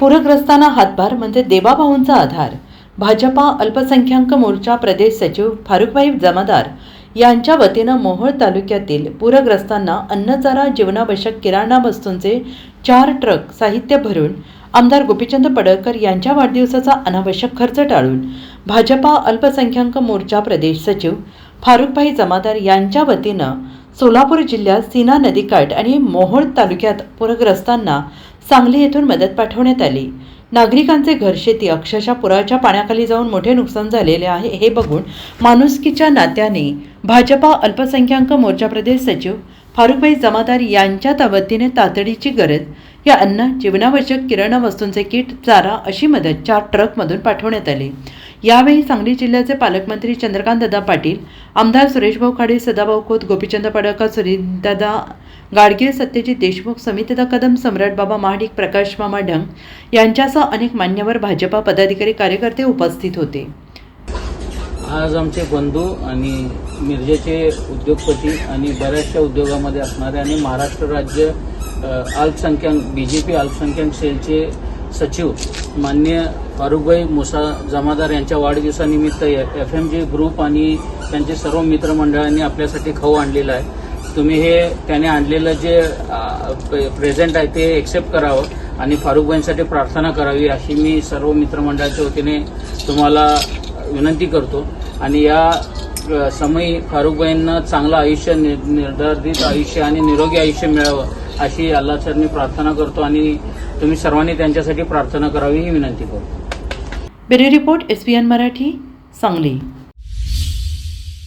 पूरग्रस्तांना हातभार म्हणजे देवाभाऊंचा आधार. भाजपा अल्पसंख्याक मोर्चा प्रदेश सचिव फारुखभाई जमादार यांच्या वतीनं मोहोळ तालुक्यातील पूरग्रस्तांना अन्नचारा जीवनावश्यक किराणा वस्तूंचे चार ट्रक साहित्य भरून आमदार गोपीचंद पडळकर यांच्या वाढदिवसाचा अनावश्यक खर्च टाळून भाजपा अल्पसंख्याक मोर्चा प्रदेश सचिव फारुखभाई जमादार यांच्या वतीनं सोलापूर जिल्ह्यात सीना नदीकाठ आणि मोहोळ तालुक्यात पूरग्रस्तांना सांगली येथून मदत पाठवण्यात आली. नागरिकांचे घर शेती अक्षरशः पुराच्या पाण्याखाली जाऊन मोठे नुकसान झालेले आहे हे बघून माणुसकीच्या नात्याने भाजपा अल्पसंख्याक मोर्चा प्रदेश सचिव फारुखभाई जमादार यांच्या ता- तातडीची गरज या अन्न जीवनावश्यक किराणा वस्तूंचे किट चारा अशी मदत चार ट्रकमधून पाठवण्यात आली. यावेळी सांगली जिल्ह्याचे पालकमंत्री चंद्रकांत दादा पाटील आमदार सुरेशभाऊ खाडे सदाभाऊ खोत गोपीचंद पडळकर सुरेशदादा गाडगीळ सत्यजित देशमुख समितदा कदम सम्राट बाबा महाडिक प्रकाश मामा ढंग यांच्यासह अनेक मान्यवर भाजपा पदाधिकारी कार्यकर्ते उपस्थित होते. आज आमचे बंधू आणि मिरजेचे उद्योगपती आणि बऱ्याचशा उद्योगामध्ये असणारे आणि महाराष्ट्र राज्य अल्पसंख्याक बी जे पी अल्पसंख्याक सेलचे सचिव मान्य फारुखभाई मुसा जमादार यांच्या वाढदिवसानिमित्त एफ एम जी ग्रुप आणि त्यांचे सर्व मित्रमंडळांनी आपल्यासाठी खाऊ आणलेला आहे. तुम्ही हे त्याने आणलेलं जे प्रेझेंट आहे ते एक्सेप्ट करावं आणि फारुखबाईंसाठी प्रार्थना करावी अशी मी सर्व मित्रमंडळाच्या वतीने तुम्हाला विनंती करतो. आणि या समयी फारुखबाईंना चांगलं आयुष्य नि- निर्धारित आयुष्य आणि निरोगी आयुष्य मिळावं अशी अल्लाचरणी प्रार्थना करतो आणि तुम्ही सर्वांनी त्यांच्यासाठी प्रार्थना करावी ही विनंती करतो bureau report S Marathi Sangli.